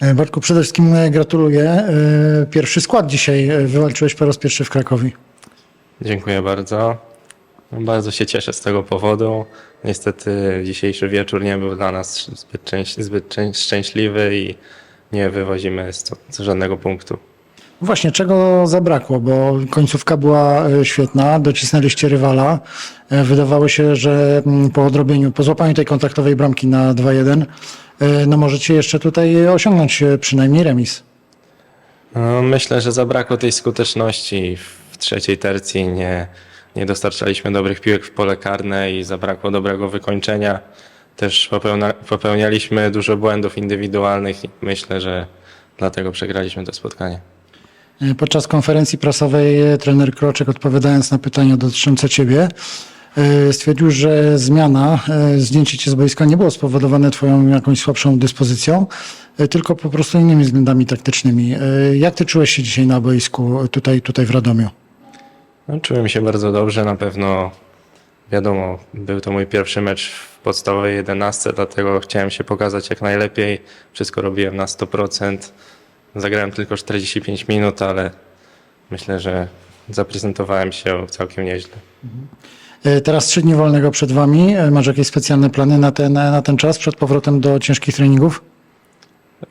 E, Bartku, przede wszystkim e, gratuluję. E, Pierwszy skład dzisiaj wywalczyłeś po raz pierwszy w Krakowie. Dziękuję bardzo. Bardzo się cieszę z tego powodu. Niestety dzisiejszy wieczór nie był dla nas zbyt, zbyt szczę- szczęśliwy i nie wywozimy stąd żadnego punktu. Właśnie, czego zabrakło, bo końcówka była świetna, docisnęliście rywala. Wydawało się, że mm, po odrobieniu, po złapaniu tej kontaktowej bramki na 2-1, e, no możecie jeszcze tutaj osiągnąć e, przynajmniej remis. No, myślę, że zabrakło tej skuteczności. W trzeciej tercji nie, nie dostarczaliśmy dobrych piłek w pole karne i zabrakło dobrego wykończenia. Też popełnia, popełnialiśmy dużo błędów indywidualnych i myślę, że dlatego przegraliśmy to spotkanie. E, Podczas konferencji prasowej e, trener Kroczek odpowiadając na pytania dotyczące ciebie e, stwierdził, że zmiana, e, zdjęcie cię z boiska nie było spowodowane twoją jakąś słabszą dyspozycją, e, tylko po prostu innymi względami taktycznymi. E, Jak ty czułeś się dzisiaj na boisku tutaj, tutaj w Radomiu? No, czułem się bardzo dobrze, na pewno wiadomo, był to mój pierwszy mecz w podstawowej 11, dlatego chciałem się pokazać jak najlepiej. Wszystko robiłem na 100%. Zagrałem tylko 45 minut, ale myślę, że zaprezentowałem się całkiem nieźle. E, Teraz trzy dni wolnego przed wami. E, Masz jakieś specjalne plany na ten, na ten czas przed powrotem do ciężkich treningów?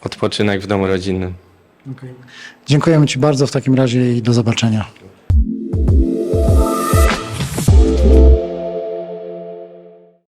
Odpoczynek w domu rodzinnym. Dziękujemy ci bardzo w takim razie i do zobaczenia.